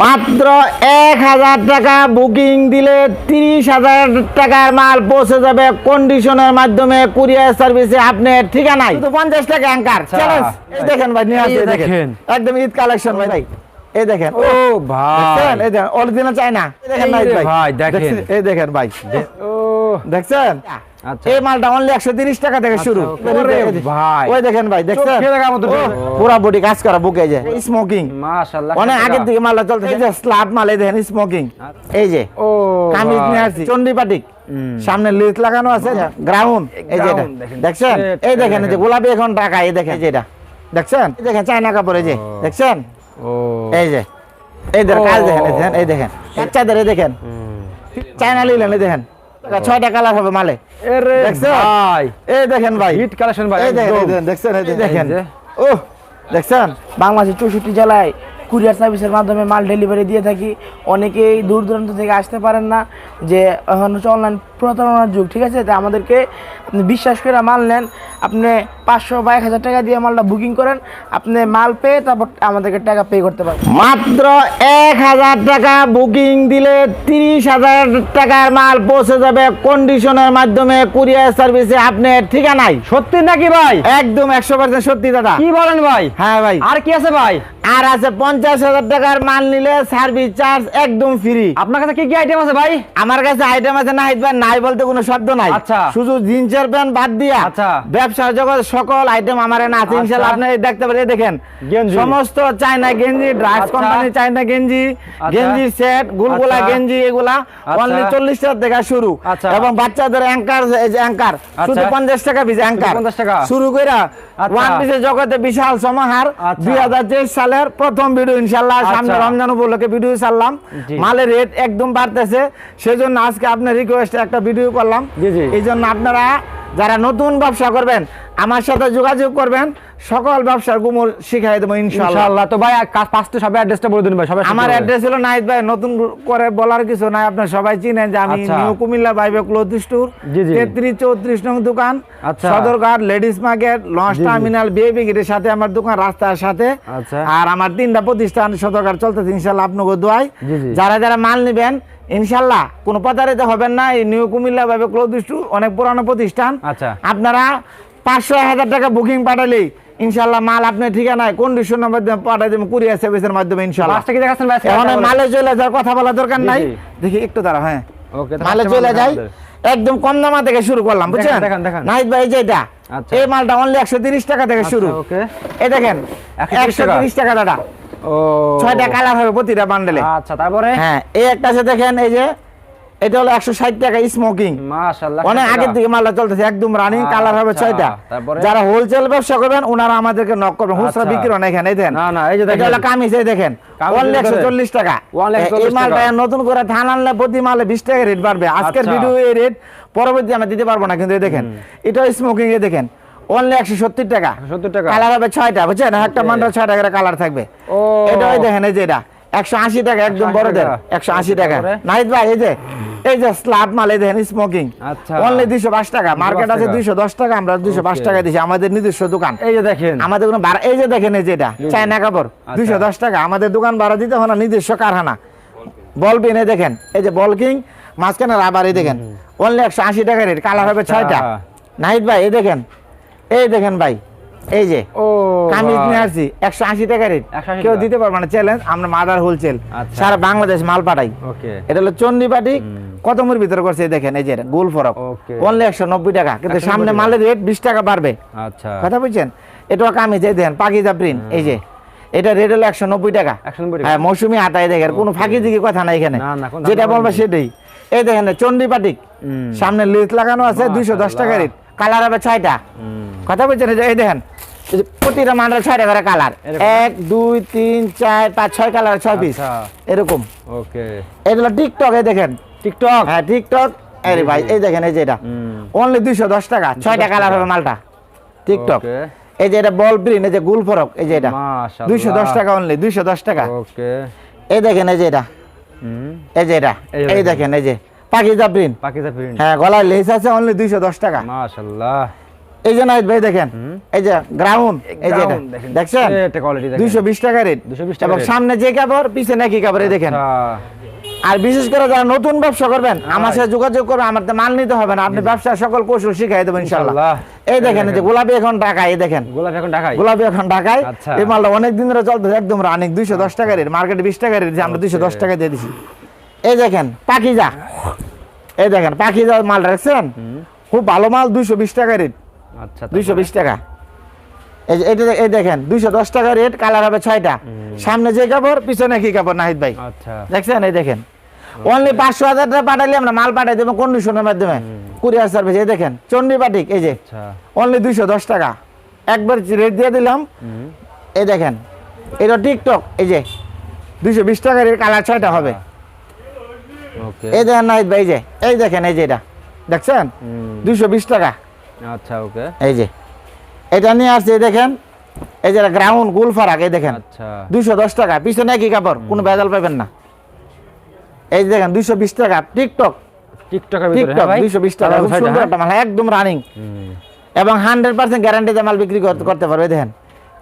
মাত্র এক হাজার টাকা বুকিং দিলে তিরিশ হাজার টাকার মাল পৌঁছে যাবে কন্ডিশনের মাধ্যমে কুরিয়ার সার্ভিসে আপনার ঠিকানায়। পঞ্চাশ টাকা অ্যাঙ্কার এই দেখেন ভাই নিয়ে আসছে দেখেন। একদম ঈদ কালেকশন ভাই। ভাই এই দেখেন। ও ভাই। এই দেখেন অরিজিনাল চাই না দেখেন এই নাইট রে ভাই, দেখেন। এই দেখেন ভাই। ও। দেখছেন? আচ্ছা। এই মালটা অনলি একশো তিরিশ টাকা থেকে শুরু। ওই দেখেন ভাই দেখছেন। পুরা বডি কাজ করা বুকে যে স্মোকিং অনেক আগের দিকে মালটা চলতে এই যে স্লাব মাল এই দেখেন স্মোকিং এই যে ও কামিজ নিয়ে আসছি চন্ডিপাটিক সামনে লিট লাগানো আছে গ্রাউন্ড এই যে। দেখছেন? এই দেখেন এই যে গোলাপি এখন টাকা এই দেখেন। এই যে এটা। দেখছেন? এই দেখেন চায়না কাপড় এই যে। দেখছেন? এই যে। এই দেখেন কাজ দেখেন এই দেখেন এই দেখেন। বাচ্চাদের এই দেখেন। চায়না লিলেন এই দেখেন। ছয়টা কালার হবে মালে। ভাই। এই দেখেন ভাই। হিট কালেকশন ভাই দেখেন দেখছেন দেখেন ও দেখছেন? বাংলাদেশের চৌষট্টি জেলায় কুরিয়ার সার্ভিসের মাধ্যমে মাল ডেলিভারি দিয়ে থাকি। অনেকেই দূর দূরান্ত থেকে আসতে পারেন না যে এখন হচ্ছে অনলাইন প্রতারণার যুগ ঠিক আছে? তাই আমাদেরকে আপনি বিশ্বাস করে মাল নেন। আপনি পাঁচশো বা এক হাজার টাকা দিয়ে মালটা বুকিং করেন। আপনি মাল পেয়ে তারপর আমাদেরকে টাকা পে করতে পারেন। মাত্র এক হাজার টাকা বুকিং দিলে তিরিশ হাজার টাকার মাল পৌঁছে যাবে কন্ডিশনের মাধ্যমে কুরিয়ার সার্ভিসে আপনার ঠিকানায়? সত্যি নাকি ভাই? একদম একশো পার্সেন্ট সত্যি দাদা। কি বলেন ভাই? হ্যাঁ ভাই। আর কি আছে ভাই? আর আছে পঞ্চাশ হাজার টাকার মাল নিলে সার্ভিস চার্জ একদম ফ্রি আপনার কাছে কি কি আইটেম আছে ভাই? আমার কাছে আইটেম আছে না ভাই নাই বলতে কোনো শব্দ নাই আচ্ছা। শুধু জিন্সের প্যান্ট বাদ দিয়া আচ্ছা। ব্যবসা জগৎ সকল আইটেম আমার আছে ইনশাল্লাহ আপনি দেখতে পারেন দেখেন সমস্ত চায়না গেঞ্জি ড্রাগস আচ্ছা। কোম্পানি চায়না গেঞ্জি আচ্ছা। গেঞ্জি সেট গুলগুলা আচ্ছা। গেঞ্জি এগুলা আচ্ছা। অনলি চল্লিশ টাকা থেকে শুরু আচ্ছা। এবং বাচ্চাদের অ্যাঙ্কার অ্যাঙ্কার শুধু আচ্ছা। পঞ্চাশ টাকা পিস অ্যাঙ্কার শুরু করে আচ্ছা। ওয়ান পিসের জগতে বিশাল সমাহার আচ্ছা। দুই হাজার তেইশ সালের প্রথম ভিডিও ইনশাল্লাহ সামনে আচ্ছা। রমজান উপলক্ষে ভিডিও ছাড়লাম মালের রেট একদম বাড়তেছে সেজন্য আজকে আপনার রিকোয়েস্ট একটা ভিডিও করলাম। এই জন্য আপনারা যারা নতুন ব্যবসা করবেন আমার সাথে যোগাযোগ করবেন সকল ব্যবসার গুমর শিখাই দেবো ইনশাআল্লাহ তো ভাই পাঁচতে সবাই অ্যাড্রেসটা বলে দিন ভাই সবাই আমার অ্যাড্রেস হলো নাইট ভাই নতুন করে বলার কিছু নাই আপনার সবাই চিনেন যে আমি আচ্ছা। নিউ কুমিল্লা বাইবে ক্লোথ স্টোর। তেত্রিশ চৌত্রিশ নং দোকান আচ্ছা। Sadarghat ladies market launch. Terminal BAB গেটের সাথে আমার দোকান রাস্তার সাথে আচ্ছা। আর আমার তিনটা প্রতিষ্ঠান সদরঘাট চলতেছে ইনশাল্লাহ আপনাকে দোয়াই। যারা যারা মাল নেবেন ইনশাল্লাহ কোনো প্রতারিত হবেন না এই নিউ কুমিল্লা বাইবে ক্লোথ স্টোর অনেক পুরানো প্রতিষ্ঠান আচ্ছা। আপনারা পাঁচশো হাজার টাকা বুকিং পাঠালেই ইনশাল্লাহ মাল আপনার ঠিকানায় কন্ডিশনের মাধ্যমে পাঠাই দেবেন কুরিয়ার সার্ভিসের মাধ্যমে ইনশাল্লাহ। এখন মালে চলে যাওয়ার কথা বলা দরকার নাই। দেখি একটু দাঁড়া হ্যাঁ। মালে চলে যাই একদম কম দামা থেকে শুরু করলাম বুঝছেন। নাইট ভাই যেটা আচ্ছা। এই মালটা অনলি একশো তিরিশ টাকা থেকে শুরু। এই দেখেন একশো তিরিশ টাকা। দাদা। ছয়টা কালার হবে প্রতিটা বান্ডেলে আচ্ছা তারপরে? হ্যাঁ এই একটা আছে দেখেন এই যে এটা হলো একশো ষাট টাকা স্মোকিং অনেক আগের মালটা চলতেছে একদম রানিং কালার হবে আচ্ছা, ছয়টা যারা হোলসেল ব্যবসা করবেন ওনারা আমাদেরকে নক করবেন। আচ্ছা। বিক্রি হয় এখানে এটা হলো কামিজ এই দেখেন। একশো চল্লিশ টাকা। Only এ- 140 এই মালটা নতুন করে ধান আনলে প্রতি মালে বিশ টাকা রেট বাড়বে। আজকের আচ্ছা। ভিডিও এই রেট পরবর্তী আমরা দিতে পারব না কিন্তু এই দেখেন। এটা স্মোকিং এ দেখেন। অনলি একশো সত্তর টাকা। 170 টাকা। কালার হবে ছয়টা বুঝছেন? একটা মান্ডাল ছয় টাকা কালার থাকবে। এটা দেখেন এই যে এটা। একশো আশি টাকা একদম 180 বড়দের টাকা। একশো আশি টাকা? নাইট ভাই এই যে এই যে স্লাব মাল এই দেখেন স্মোকিং আচ্ছা। অনলি দুইশো পাঁচ টাকা মার্কেট আছে। দুইশো দশ টাকা আমরা দুইশো পাঁচ. টাকা দিছি আমাদের নিজস্ব দোকান এই যে দেখেন আমাদের কোনো ভাড়া এই যে দেখেন এই যে এটা চায়না কাপড় আচ্ছা। দুইশো দশ টাকা আমাদের দোকান ভাড়া দিতে হয় না নিজস্ব কারখানা বল পেন এই দেখেন এই যে বল কিং মাঝখানে রাবার এই দেখেন অনলি একশো আশি টাকা রেট কালার হবে আচ্ছা। ছয়টা নাহিদ ভাই এই দেখেন এই দেখেন ভাই এই যে ও কামিজ নিয়ে আসছি একশো আশি টাকা রেট কেউ দিতে পারবে না চ্যালেঞ্জ আমরা মাদার হোলসেল আচ্ছা। সারা বাংলাদেশ মাল পাঠাই। এটা হলো চন্ডিপাটি ভিতরে করছে দেখেন এই যে গোল ফরক। অনলি একশো নব্বই টাকা কিন্তু সামনে মালের রেট বিশ টাকা বাড়বে। আচ্ছা। কথা বুঝছেন? এটাও কামিজ এই দেখেন পাকিজা প্রিন্ট এই যে। এটা রেট হলো একশো নব্বই টাকা। 190 টাকা। হ্যাঁ মৌসুমি আটাই দেখেন কোনো ফাঁকি দিকে কথা নাই এখানে। যেটা বলব সেটাই। এই দেখেন চন্ডিপাটিক। সামনে লিস্ট লাগানো আছে দুইশো দশ টাকা রেট কালার হবে ছয়টা। কথা বলছেন এই দেখেন প্রতিটা মান্ডাল ছয়টা করে কালার এক দুই তিন চার পাঁচ ছয় কালার ছয় পিস আচ্ছা। এরকম। ওকে। এগুলো টিকটক এই দেখেন। টিকটক হ্যাঁ টিকটক আরে ভাই এই দেখেন এই যে এটা। অনলি দুইশো দশ টাকা ছয়টা কালার হবে মালটা। টিকটক এই যে এটা বল প্রিন্ট এই যে গুল ফরক এই যে এটা। দুইশো দশ টাকা অনলি দুইশো দশ টাকা। ওকে। এই দেখেন এই যে এটা। হুম। এই যে এটা। এই দেখেন। এই যে। পাকিজা প্রিন্ট পাকিজা প্রিন্ট হ্যাঁ গলায় লেস আছে অনলি দুইশো দশ টাকা। মাশাআল্লাহ। এই যে নাহিদ ভাই দেখেন এই যে গ্রাউন্ড এই যে। দেখছেন? এটা quality দেখেন। দুইশো বিশ টাকা রেট 220 টাকা এবং সামনে যে কাপড় পিছনে একই কাপড় দেখেন। আচ্ছা, আর বিশেষ করে যারা নতুন ব্যবসা করবেন আমার সাথে যোগাযোগ করবেন আমার মাল নিতে হবে না। আপনি ব্যবসার সকল কৌশল শিখাই দেবেন ইনশাআল্লাহ। এই দেখেন এই যে গোলাপি এখন ঢাকায় এই দেখেন। গোলাপ এখন ঢাকায়? গোলাপি এখন ঢাকায়। আচ্ছা। এই মালটা অনেক দিন ধরে চলতেছে একদম রানিং দুইশো দশ টাকা রেট মার্কেটে বিশ টাকা রেট আমরা দুইশো দশ টাকা দিয়ে দিছি। এই দেখেন পাখিজা এই দেখেন পাখিজা মাল রাখছেন? খুব ভালো মাল দুইশো বিশ টাকা রেট আচ্ছা দুইশো বিশ টাকা। এই যে এটা এই দেখেন দুইশো দশ টাকা রেট কালার হবে ছয়টা। সামনে যে কাপড় পিছনে কি কাপড় নাহিদ ভাই? আচ্ছা। দেখছেন? এই দেখেন। অনলি পাঁচশো হাজার টাকা পাঠালে আমরা মাল পাঠাই দেবো কন্ডিশনের মাধ্যমে। কুরিয়ার সার্ভিস এই দেখেন চন্ডী পাটিক এই যে। আচ্ছা। অনলি দুইশো দশ টাকা। একবার রেট দিয়ে দিলাম। এই দেখেন এটা টিকটক এই যে। দুইশো বিশ টাকার কালার ছয়টা হবে। ওকে এই দেখেন নাহিদ ভাই এই যে। এই দেখেন এই যে এটা। দেখছেন? দুইশো বিশ টাকা। আচ্ছা ওকে। এই যে এটা নিয়ে আসছে দেখেন এই যে গ্রাউন্ড গুল ফারাক এই দেখেন। আচ্ছা। দুইশো দশ টাকা পিছনে কি কাপড় কোনো ভেজাল পাবেন না। এই যে দেখেন দুইশো বিশ টাকা টিকটক টিকটকের ভিতরে টিকটক দুইশো বিশ টাকা সুন্দর হ্যাঁ? একটা মাল একদম রানিং। এবং হান্ড্রেড পার্সেন্ট গ্যারান্টিতে মাল বিক্রি করতে করতে পারবে দেখেন।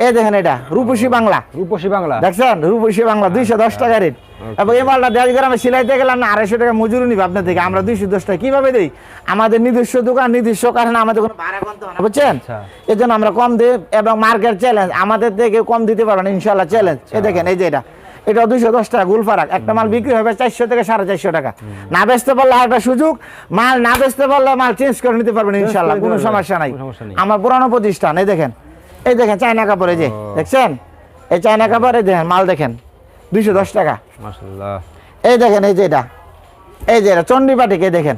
দেখেন এটা রূপসী বাংলা। রূপসী বাংলা। দেখছেন? রূপসী বাংলা দুইশো দশ টাকা রেট। এবং এই মালটা দেড় গ্রামে সিলাইতে গেলাম না আড়াইশো টাকা মজুরি নিবে আপনার থেকে আমরা দুইশো দশ টাকা কীভাবে দিই? আমাদের নিজস্ব দোকান নিজস্ব কারণে আমাদের কোনো ভাড়া হয় বুঝছেন? আচ্ছা। এই জন্য আমরা কম দিই এবং মার্কেট চ্যালেঞ্জ আমাদের থেকে কম দিতে পারবেন ইনশাল্লাহ চ্যালেঞ্জ দেখেন এই যে এটা। এটা দুইশো দশ টাকা গুল ফারাক একটা মাল বিক্রি হবে চারশো থেকে সাড়ে চারশো টাকা। না বেচতে পারলে একটা সুযোগ মাল না বেচতে পারলে মাল চেঞ্জ করে নিতে পারবেন ইনশাল্লাহ নিতে কোনো সমস্যা নাই। কোনো সমস্যা নেই। আমার পুরানো প্রতিষ্ঠান এই দেখেন। এই দেখেন চায়না কাপড় এই যে দেখছেন? এই চায়না কাপড় এই দেখেন মাল দেখেন দুইশো দশ টাকা। এই দেখেন এই যে এটা এই যে এটা চন্ডী পাটিক এই দেখেন।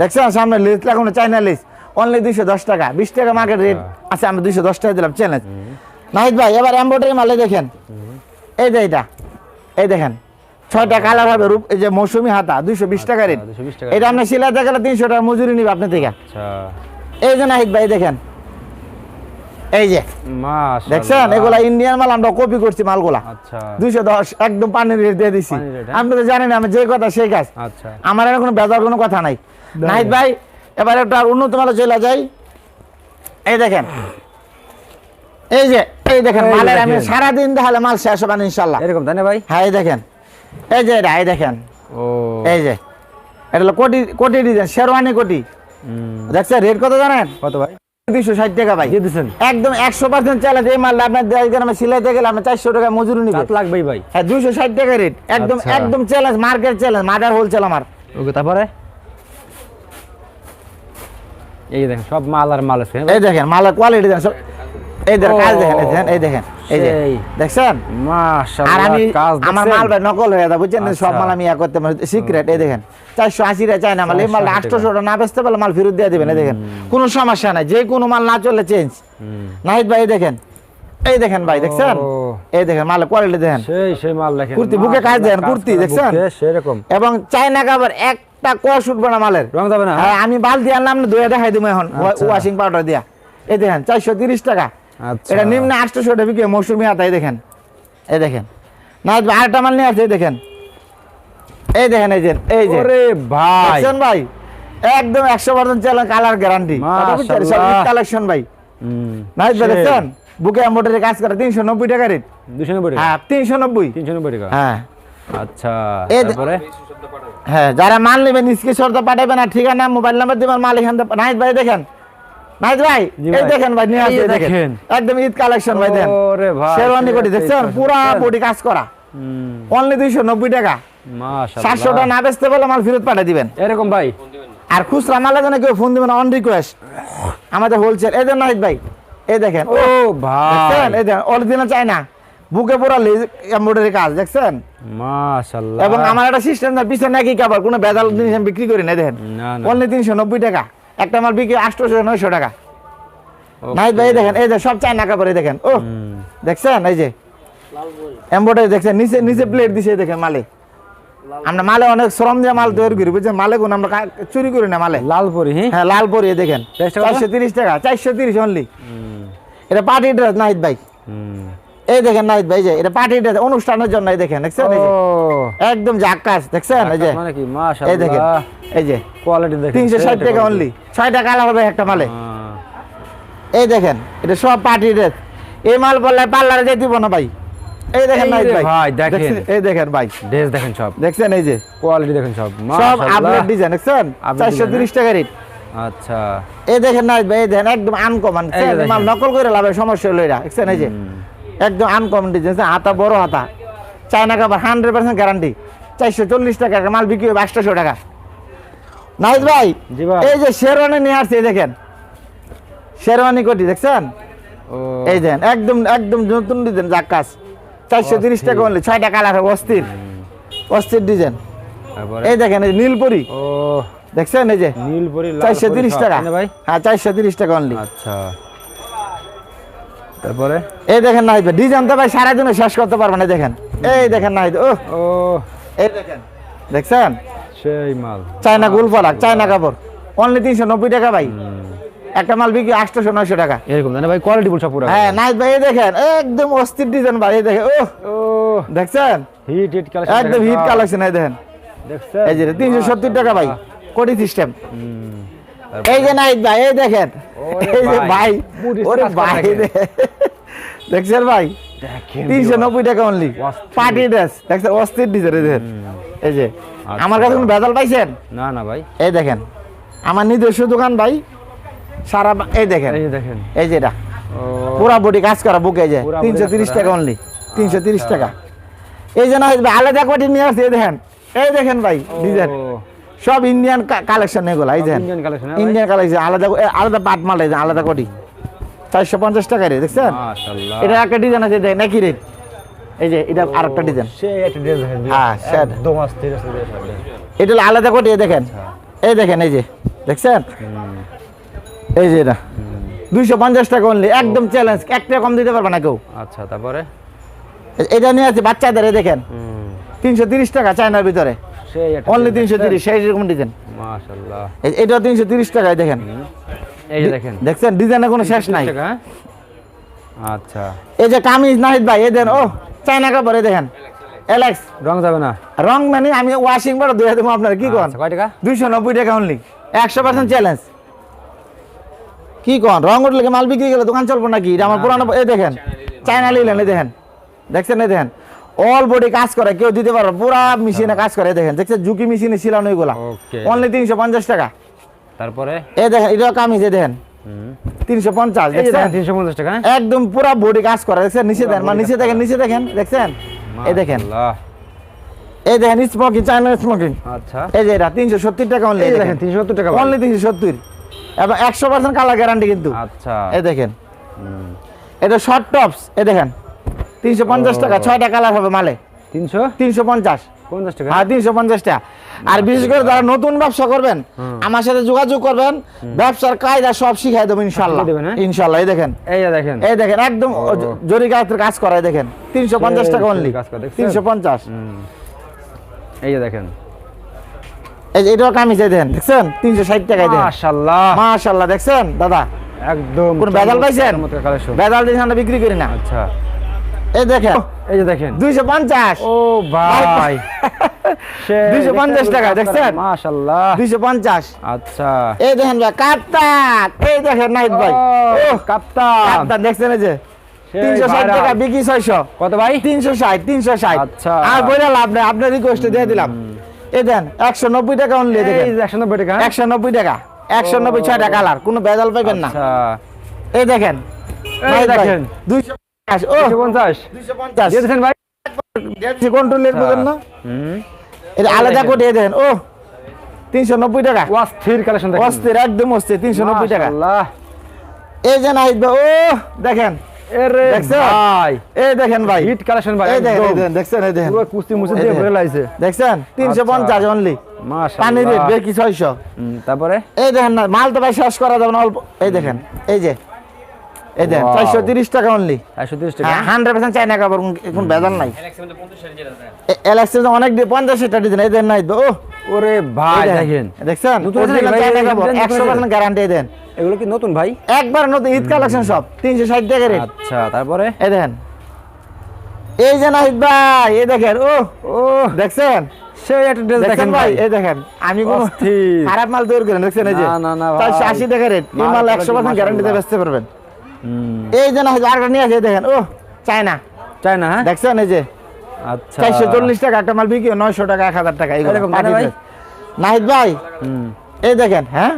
দেখছেন সামনে লিস্ট লাগানো চায়না লিস্ট অনলি দুইশো দশ টাকা বিশ টাকা মার্কেট রেট আছে আমরা দুইশো দশ টাকা দিলাম চ্যালেঞ্জ নাহিদ ভাই এবার এম্বোটারি মালে দেখেন। এই যে এটা এই দেখেন ছয়টা কালার হবে রূপ এই যে মৌসুমি হাতা দুইশো বিশ টাকা রেট এটা আপনার সিলাইতে গেলে তিনশো টাকা মজুরি নিবে আপনি থেকে। আচ্ছা। এই যে নাহিদ ভাই দেখেন এই যে দেখছেন? এগুলা ইন্ডিয়ান মাল আমরা কপি করছি মালগুলা। আচ্ছা। দুইশো দশ একদম পানির রেট দিয়ে দিছি। হ্যাঁ? আপনি তো জানেন আমি যে কথা সেই কাজ। আচ্ছা। আমার এর কোনো বেজার কোনো কথা নাই। নাহিদ ভাই এবার একটা উন্নত মালে চলে যাই। এই দেখেন। এই যে এই দেখেন মালের আমি দেখেন। সারাদিন দেখালে মাল শেষ হবে না ইনশাল্লাহ এরকম তাই না ভাই? হ্যাঁ এই দেখেন। এই যে এটা এই দেখেন। ও। এই যে। এটা হলো কোটি কোটি ডিজাইন শেরওয়ানি কোটি। দেখছেন রেট কত জানেন? কত ভাই? দুইশো ষাট টাকা ভাই। দিয়ে একদম একশো পার্সেন্ট চ্যালেঞ্জ এই মালটা আপনার দেড় গ্রামে সিলাইতে গেলে আপনার চারশো টাকা মজুরি নিবে। লাগবেই ভাই হ্যাঁ দুইশো ষাট টাকা রেট একদম আচ্ছা। একদম চ্যালেঞ্জ মার্কেট চ্যালেঞ্জ মার্ডার হোলসেল আমার। ওকে তারপরে? এই দেখেন সব মাল আর মাল আছে। ভাই? এই দেখেন মালের কোয়ালিটি দেখেন এই দেখেন কাজ দেখেন এই দেখেন এই যে। দেখছেন? মাশাআল্লাহ আমি কাজ আমার দেখছেন? মাল নকল হয়ে যাবে বুঝছেন? সব আচ্ছা। মাল আমি ইয়া করতে সিক্রেট এই দেখেন। চারশো আশি টা চাই না মাল এই মাল 480 আটশোশো না বেচতে পারলে মাল ফেরত দিয়ে দিবেন দেখেন। কোনো সমস্যা নাই যে কোনো মাল না চলে চেঞ্জ নাহিদ ভাই দেখেন। এই দেখেন ভাই দেখছেন? এই দেখেন মালের কোয়ালিটি দেখেন। সেই সেই মাল দেখেন। কুর্তি, বুকে কাজ দেন, কুর্তি, দেখছেন? সেরকম। এবং চাইনা কাপড় একটা কষ উঠবে না মালের। রং যাবে না হ্যাঁ? আমি বালতি আনলাম না ধুয়ে দেখাই দিব এখন আচ্ছা। ওয়াশিং পাউডার দিয়া। এই দেখেন চারশো তিরিশ টাকা। আচ্ছা। এটা নিম্ন আটশোশো টাকা বিক্রি হয়, মৌসুমি হাতা দেখেন। এই দেখেন। না আরেকটা মাল নিয়ে এই দেখেন। এই দেখেন এই যে এই যে। ওরে ভাই। ভাই? একদম একশো পার্সেন্ট চালান কালার গ্যারান্টি কালেকশন ভাই। নাইট ভাই। দেখছেন? বুকে এম্বোটারি কাজ করে তিনশো নব্বই টাকা রেট 290 টাকা? হ্যাঁ তিনশো নব্বই। 390 টাকা? হ্যাঁ। আচ্ছা তারপরে? হ্যাঁ যারা মাল নেবেন পাঠাবেন আর ঠিকানা মোবাইল নাম্বার দিবেন মাল এখান থেকে নাহিদ ভাই দেখেন। ভাই? এই। দেখেন ভাই নিয়ে দেখেন। একদম ঈদ কালেকশন ভাই দেন ওরে ভাই শেরওয়ানি কোটি দেখছেন? দেখছেন? পুরা বডি কাজ করা। অনলি দুইশো নব্বই টাকা। টাকা না বেচতে পারলে মাল ফেরত পাঠিয়ে দিবেন। এরকম ভাই? আর খুচরা মালের জন্য কেউ ফোন দিবেন অন রিকোয়েস্ট আমাদের হোলসেল এই দেন নাহিদ ভাই এই দেখেন। ও ভাই। দেখছেন? এই দেখেন অরিজিনাল চাই না। বুকে পুরা এমব্রয়ডারি কাজ দেখছেন? মাশাআল্লাহ। এবং আমার একটা সিস্টেম না পিছনে একই কাপড় কোনো বেদাল জিনিস আমি বিক্রি করি না দেখেন। না না। অনলি তিনশো নব্বই টাকা। একটা মাল বিক্রি আটশোশো নয়শো টাকা। নাহিদ ভাই দেখেন এই যে সব চায়না কাপড় এই দেখেন। ও দেখছেন? এই যে এমব্রয়ডারি দেখছেন? নিচে নিচে প্লেট দিছে দেখেন মালে। আমরা মালে অনেক শ্রম দিয়ে মাল তৈরি করি বুঝছেন? মালে কোন আমরা চুরি করি না মালে। লাল পরি হ্যাঁ লাল পরি দেখেন। চারশো তিরিশ টাকা চারশো তিরিশ অনলি এটা পার্টি ড্রেস নাহিদ ভাই। এই দেখেন নাহিদ ভাই যে এটা পার্টি ড্রেস অনুষ্ঠানের জন্য এই দেখেন দেখছেন? একদম জাক্কাস দেখছেন? এই যে মানে এই দেখেন এই যে কোয়ালিটি দেখেন তিনশো ষাট টাকা। অনলি ছয়টা কালার হবে একটা মালে। হ্যাঁ, এই দেখেন এটা সব পার্টি ড্রেস এই মাল বললে পার্লারে যেতে দিব না ভাই। এই দেখেন এই ভাই ভাই, দেখেন। এই দেখেন ভাই ড্রেস দেখেন সব। দেখছেন এই যে? কোয়ালিটি দেখেন সব। সব আপডেট ডিজাইন দেখছেন? Update চারশো design, তিরিশ টাকা রেট আচ্ছা। এই দেখেন না ভাই এই দেখেন একদম আনকমন এই যে দেখেন। মাল নকল করে লাভের সমস্যা হলো এটা। দেখছেন এই যে? একদম আনকমন ডিজাইন হাতা বড় হাতা। চায়না কাপড় হান্ড্রেড পার্সেন্ট গ্যারান্টি চারশো চল্লিশ টাকা মাল বিক্রি হবে আটশোশো টাকা। নাইদ ভাই এই যে শেরওয়ানি নিয়ে আসছে এই দেখেন। শেরওয়ানি কোটি দেখছেন? এই দেন একদম একদম নতুন ডিজাইন জাক্কাস চারশো তিরিশ টাকা অনলি ছয়টা কালার হবে অস্থির। অস্থির ডিজাইন এই দেখেন এই নীলপুরি। ও দেখছেন এই যে? নীলপরি চারশো তিরিশ টাকা ভাই? হ্যাঁ চারশো তিরিশ টাকা অনলি আচ্ছা। তারপরে? এই দেখেন না ডিজাইন তো ভাই সারাদিনে শেষ করতে পারবেন না দেখেন। এই দেখেন না ও ও এই দেখেন দেখছেন? সেই মাল। চায়না গুল চায়না কাপড়। অনলি তিনশো নব্বই টাকা ভাই। একটা মাল বিক্রি আটশোশো নয়শো টাকা। এরকম না ভাই? কোয়ালিটি ফুল সব পুরো। হ্যাঁ নাইট ভাই দেখেন একদম অস্থির ডিজাইন ভাই দেখেন ও দেখছেন? হিট হিট কালেকশন একদম হিট কালেকশন এই দেখেন। দেখছেন? এই যে তিনশো সত্তর টাকা ভাই কোটি সিস্টেম এই যে নাইট ভাই এই দেখেন। এই যে ভাই, ওরে ভাই দেখছেন ভাই? দেখেন তিনশো নব্বই টাকা অনলি। পার্টি ড্রেস দেখছেন? অস্থির ডিজাইন এই দেখেন। এই যে আচ্ছা। আমার কাছে কোনো ভেজাল পাইছেন? না না ভাই। এই দেখেন আমার নিজস্ব দোকান ভাই। সারা এই দেখেন। এই যে দেখেন। এই যে এটা। ও। পুরা বডি কাজ করা বুকে যে। তিনশো তিরিশ। টাকা অনলি তিনশো তিরিশ আচ্ছা। টাকা। এই জন্য ভাই আলাদা কোটি নিয়ে আসছে এই দেখেন। এই দেখেন ভাই ডিজাইন সব ইন্ডিয়ান কালেকশন এগুলো এই দেখেন। ইন্ডিয়ান কালেকশন ইন্ডিয়ান কালেকশন আলাদা আলাদা পাট মাল এই যে, আলাদা কোটি চারশো পঞ্চাশ টাকা রে দেখছেন? মাশাআল্লাহ। এটা একটা ডিজাইন আছে দেখ নাকি রে এই যে এটা আরেকটা ডিজাইন সেই একটা দেখেন হ্যাঁ, অস্থির এটা আলাদা কোটি এই দেখেন। এই দেখেন এই যে দেখছেন? এই যে এটা। দুইশো পঞ্চাশ টাকা অনলি একদম চ্যালেঞ্জ একটা কম দিতে পারবে না কেউ। আচ্ছা তারপরে? এটা নিয়ে আছে বাচ্চাদের দেখেন। তিনশো তিরিশ টাকা চায়নার ভিতরে। অনলি তিনশো তিরিশ? সেই রকম ডিজাইন এটাও তিনশো তিরিশ টাকায় দেখেন। এই যে দেখেন। দেখছেন? ডিজাইনের কোনো শেষ নাই। টাকা, হ্যাঁ? আচ্ছা। এই যে কামিজ নাহিদ ভাই এই দেন ও চায়না কাপড় দেখেন। এলেক্স রং যাবে না? রং মানে আমি ওয়াশিং বার ধুয়ে দেবো আপনার কি আচ্ছা, কয় টাকা? দুইশো নব্বই টাকা অনলি একশো পার্সেন্ট চ্যালেঞ্জ কি কন? রং উঠলে মাল বিক্রি গেলে দোকান চলবো নাকি? এটা আমার পুরানো এই দেখেন চায়না লিলেন এই দেখেন দেখছেন এই দেখেন। অল বডি কাজ করে কেউ দিতে পারবে পুরা মেশিনে কাজ করে দেখেন দেখছেন? ঝুঁকি মেশিনে ছিলানো এগুলা। অনলি তিনশো পঞ্চাশ টাকা। তারপরে? এই দেখেন এটাও কামিজ এই দেখেন। তিনশো পঞ্চাশ যে দেখছেন? দেখেন তিনশো পঞ্চাশ টাকা হ্যাঁ? একদম পুরা বডি কাজ করে দেখছেন? নিচে দেন মানে নিচে দেখেন নিচে দেখেন দেখছেন? এই দেখেন। এই দেখেন স্মোকিং চায়না স্মোকিং আচ্ছা। এই যে এটা তিনশো সত্তর টাকা অনলি দেখেন। তিনশো সত্তর টাকা অনলি তিনশো সত্তর। এবং একশো পার্সেন্ট কালার গ্যারান্টি কিন্তু। আচ্ছা। এই দেখেন। এটা শর্ট টপস এই দেখেন। তিনশো পঞ্চাশ টাকা ছয়টা কালার হবে মালে। তিনশো? তিনশো পঞ্চাশ। পঞ্চাশ টাকা? হ্যাঁ তিনশো পঞ্চাশ টাকা। আর বিশেষ করে যারা নতুন ব্যবসা করবেন আমার সাথে যোগাযোগ করবেন ব্যবসার কায়দা সব শিখাই দেবো ইনশাল্লাহ শিখিয়ে দেবেন, হ্যাঁ? ইনশাল্লাহ এই দেখেন। এই দেখেন। এই দেখেন একদম। জরি কাজের কাজ করায় দেখেন। তিনশো পঞ্চাশ টাকা অনলি কাজ করে, তিনশো পঞ্চাশ। এই যে দেখেন। এটাও কামিজ দেখেন দেখছেন? তিনশো ষাট টাকায় দেখেন মাশাআল্লাহ মাশাল্লাহ দেখছেন? দাদা? একদম কোন পাইছেন? আমরা বিক্রি করি না। আচ্ছা। এই দেখেন। এই যে দেখেন। দুইশো পঞ্চাশ। ও ভাই। সেই 250 টাকা, দেখছেন? মাশাআল্লাহ দুইশো পঞ্চাশ। আচ্ছা। এই দেখেন ভাই কাপ্তান। এই দেখেন নাইট ভাই। কাপ্তান। কাপ্তান দেখছেন এই যে? তিনশো ষাট টাকা বিক্রি ছয়শো। কত ভাই? তিনশো ষাট তিনশো ষাট। আচ্ছা। আর বইটা লাভ নেই আপনার রিকোয়েস্টে দিয়ে দিলাম। এই দেন একশো নব্বই টাকা অনলি একশো নব্বই টাকা। একশো নব্বই টাকা একশো নব্বই ছয়টা কালার কোনো বেজাল পাইবেন না। আচ্ছা। এই দেখেন। দুইশো পঞ্চাশ ও পঞ্চাশ। দুইশো পঞ্চাশ। ভাই? কন্ট্রোলের বুঝেন না? এটা আলাদা। করে দেন ও তিনশো নব্বই টাকা। অস্থির কালেকশন অস্থির একদম অস্থির তিনশো নব্বই টাকা। এই যে নাহিদ ও দেখেন? ভাই। এই দেখেন ভাই। হিট কালেকশন ভাই এই দেখেন এই একদম। দেখেন দেখছেন এই দেখেন। পুরো কুস্তি মুস্তি দিয়ে ভরে লাইছে। দেখছেন? তিনশো পঞ্চাশ অনলি পানি রেট বেকি ছয়শো? হুম, তারপরে? এই দেখেন না মাল তো ভাই শেষ করা যাবে না অল্প। এই দেখেন এই যে। এই দেখেন Wow. চারশো তিরিশ টাকা অনলি তিরিশ টাকা? হান্ড্রেড পার্সেন্ট চাইনা কাপড় কোন বেজাল নাই। এলাক্সের অনেক পঞ্চাশ টা ডিজাইন এই দেন নাই তো ও ওরে ভাই দেখেন। দেখছেন? নতুন আছে Original নাকি ভাই? চায়না এই কাপড় design একশো পার্সেন্ট গ্যারান্টি দেন এগুলো কি নতুন ভাই? একবার নতুন ঈদ কালেকশন সব তিনশো ষাট টাকা রেট। আচ্ছা তারপরে? এই দেখেন। এই যে নাহিদ ভাই এই দেখেন ও ও দেখছেন? সেই একটা ড্রেস দেখেন ভাই? এই দেখেন আমি কোন খারাপ মাল তৈরি করেন দেখছেন এই যে? না, না, না, ভাই। চারশো আশি টাকা রেট। এই মাল গ্যারান্টিতে বেচতে পারবেন। এই যে আরেকটা নিয়ে আসে দেখেন ও চায়না। হ্যাঁ? দেখছেন এই যে? আচ্ছা। টাকা একটা মাল বিক্রি টাকা এক হাজার টাকা। নাহিদ ভাই? এই দেখেন হ্যাঁ?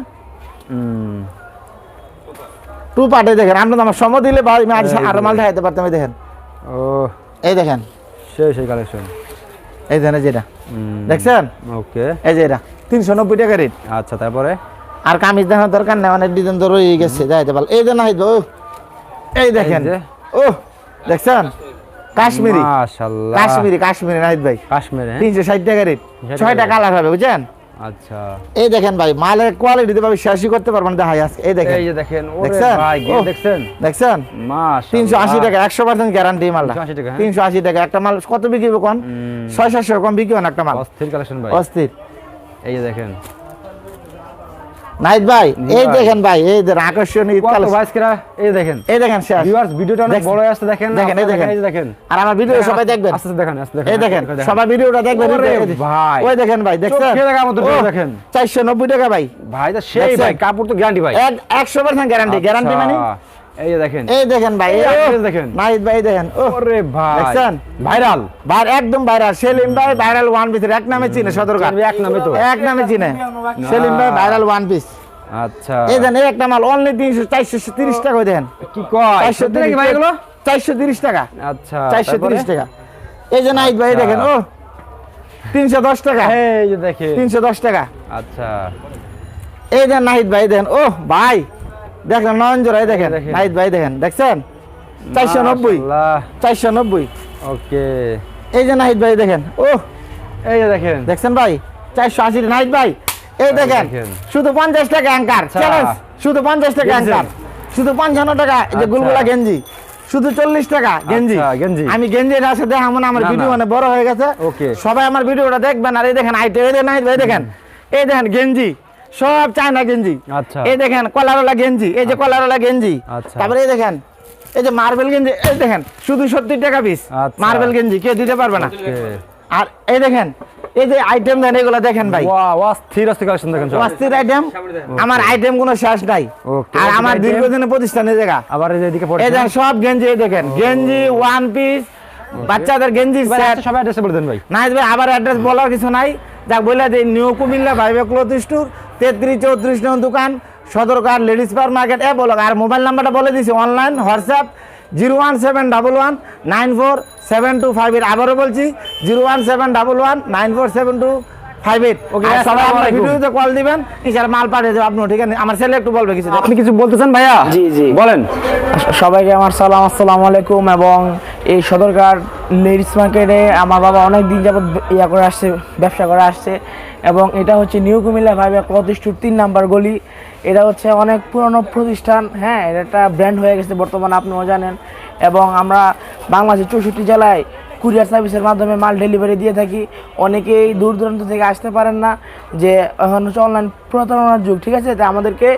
টু পার্টে দেখেন। তো আমার সময় দিলে ভাই আমি আজ আরও মাল দেখাইতে পারতাম এই দেখেন। ও। এই দেখেন। সেই সেই কালেকশন এই দেখেন যেটা দেখছেন? ওকে। এই যে এটা। তিনশো নব্বই টাকা রেট। আচ্ছা তারপরে? আর কামিজ দেখানোর দরকার নেই অনেক ডিজাইন তো রয়ে গেছে যাইতে পারল। এই যে নাহিদ ও এই দেখেন। ও দেখছেন? কাশ্মীরি। মাশাআল্লাহ। কাশ্মীরি কাশ্মীরি নাহিদ ভাই। কাশ্মীরে হ্যাঁ? তিনশো ষাট টাকা রেট। ছয়টা কালার হবে বুঝছেন? আচ্ছা। এই দেখেন ভাই মালের কোয়ালিটি তো ভাই শেষই করতে পারবেন দেখাই আজকে। এই দেখেন। এই যে দেখেন ওরে ভাই। দেখছেন? দেখছেন? মাশাআল্লাহ। তিনশো আশি টাকা একশো পার্সেন্ট গ্যারান্টি মাল 380 টাকা, হ্যাঁ? তিনশো আশি টাকা একটা মাল কত বিক্রি কোন? হুম। ছয় সাতশো কম বিক্রি একটা মাল। অস্থির কালেকশন ভাই। অস্থির। এই যে দেখেন। নাইট ভাই এই দেখেন ভাই এই আকর্ষণীয় কত এই দেখেন। এই দেখেন ভিউয়ার্স ভিডিওটা অনেক বড় আসছে দেখেন। দেখেন, এই দেখেন। এই দেখেন। আর আমার ভিডিও সবাই দেখবেন। আস্তে দেখেন আস্তে দেখেন এই দেখেন দেখেন। সবাই ভিডিওটা দেখবেন ওরে এই যে- ভাই। ওই দেখেন ভাই দেখছেন? মতো দেখেন। চারশো নব্বই টাকা ভাই। ভাই তো সেই ভাই কাপড় তো গ্যারান্টি ভাই। এক একশো পার্সেন্ট গ্যারান্টি গ্যারান্টি মানে? এই দেখেন। এই দেখেন ভাই দেখেন। নাহিদ ভাই দেখেন ওরে ভাই। দেখছেন? ভাইরাল। ভাই একদম ভাইরাল। সেলিম ভাই ভাইরাল ওয়ান পিস এক নামে চিনে সদরকার এক নামে তো। এক নামে চিনে। সেলিম ভাই ভাইরাল ওয়ান পিস আচ্ছা। এই দেন একটা মাল অনলি তিনশো চারশো তিরিশ টাকা দেখেন। কি কয়? চারশো নাকি ভাই এগুলো? চারশো তিরিশ টাকা। আচ্ছা চারশো তিরিশ টাকা। এই যে নাইট ভাই আচ্ছা। দেখেন ও তিনশো দশ টাকা। এই যে দেখেন। তিনশো দশ টাকা। আচ্ছা। এই দেন নাহিদ ভাই দেখেন ও ভাই দেখেন নয়ন জোড়া এই দেখেন। নাহিদ ভাই দেখেন দেখছেন? চারশো নব্বই। চারশো নব্বই। ওকে। এই যে নাহিদ ভাই দেখেন ও এই যে দেখেন। দেখছেন ভাই? চারশো আশি নাহিদ ভাই। এই দেখেন। শুধু পঞ্চাশ টাকা অ্যাঙ্কার। আচ্ছা। চ্যালেঞ্জ শুধু পঞ্চাশ টাকা গেঞ্জি। অ্যাঙ্কার। শুধু পঞ্চান্ন টাকা এই যে আচ্ছা। গুলগুলা গেঞ্জি। শুধু চল্লিশ টাকা গেঞ্জি। আচ্ছা, গেঞ্জি। আমি গেঞ্জির আসে দেখাবো না আমার ভিডিও মানে বড় হয়ে গেছে। Okay. সবাই আমার ভিডিওটা দেখবেন আর এই দেখেন আইটে এই দেখেন ভাই দেখেন। এই দেখেন গেঞ্জি। সব চায়না গেঞ্জি। আচ্ছা। এই দেখেন কলারওয়ালা গেঞ্জি এই যে কলারওয়ালা গেঞ্জি। আচ্ছা। তারপরে এই দেখেন এই যে মার্বেল গেঞ্জি এই দেখেন শুধু সত্তর টাকা পিস আচ্ছা। মার্বেল গেঞ্জি কেউ দিতে পারবে না। আর এই দেখেন এই যে আইটেম দেন এগুলো দেখেন ভাই। ওয়া ওয়া স্থির অস্থির কালেকশন দেখেন সব। অস্থির আইটেম আমার আইটেম কোনো শেষ নাই। আর আমার। দীর্ঘদিনের প্রতিষ্ঠানের জায়গা। আবার এই যে এদিকে এই দেখেন সব গেঞ্জি এই দেখেন। গেঞ্জি ওয়ান পিস বাচ্চাদের গেঞ্জি সবাই অ্যাড্রেস বলে দেন ভাই। নাইজ ভাই আবার অ্যাড্রেস বলার কিছু নাই। যাক বলে যে নিউ কুমিল্লা ভাইবে ক্লোথ স্টোর তেত্রিশ চৌত্রিশ নম্বর দোকান সদরকার লেডিস পার মার্কেট এ বলো আর মোবাইল নাম্বারটা বলে দিছি online WhatsApp zero one seven double one nine four seven two five eight. আবারও বলছি zero one seven double one nine four seven two five eight. Okay সবাই আমার ভিডিওতে কল দিবেন ইনশাআল্লাহ মাল পাঠিয়ে দেবো আপনিও ঠিক আছে? আমার ছেলে একটু বলবে কিছু। আপনি কিছু বলতেছেন ভাইয়া? জি, জি। বলেন। সবাইকে আমার সালাম আসসালামু আলাইকুম এবং এই সদরকার লেডিস মার্কেটে আমার বাবা অনেক দিন যাবত ইয়া করে আসছে ব্যবসা করে আসছে। এবং এটা হচ্ছে নিউ কুমিল্লা ভাইবে কতিষ্ঠুর তিন নাম্বার গলি। এটা হচ্ছে অনেক পুরনো প্রতিষ্ঠান হ্যাঁ এটা একটা ব্র্যান্ড হয়ে গেছে বর্তমানে আপনিও জানেন। এবং আমরা বাংলাদেশের চৌষট্টি জেলায় কুরিয়ার সার্ভিসের মাধ্যমে মাল ডেলিভারি দিয়ে থাকি। অনেকেই দূর দূরান্ত থেকে আসতে পারেন না যে এখন হচ্ছে অনলাইন প্রতারণার যুগ ঠিক আছে? তো আমাদেরকে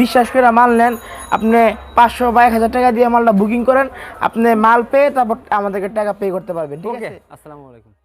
বিশ্বাস করে মাল নেন। আপনি পাঁচশো বা এক হাজার টাকা দিয়ে মালটা বুকিং করেন। আপনি মাল পেয়ে তারপর আমাদেরকে টাকা পে করতে পারবেন ঠিক আছে? আসসালামু আলাইকুম।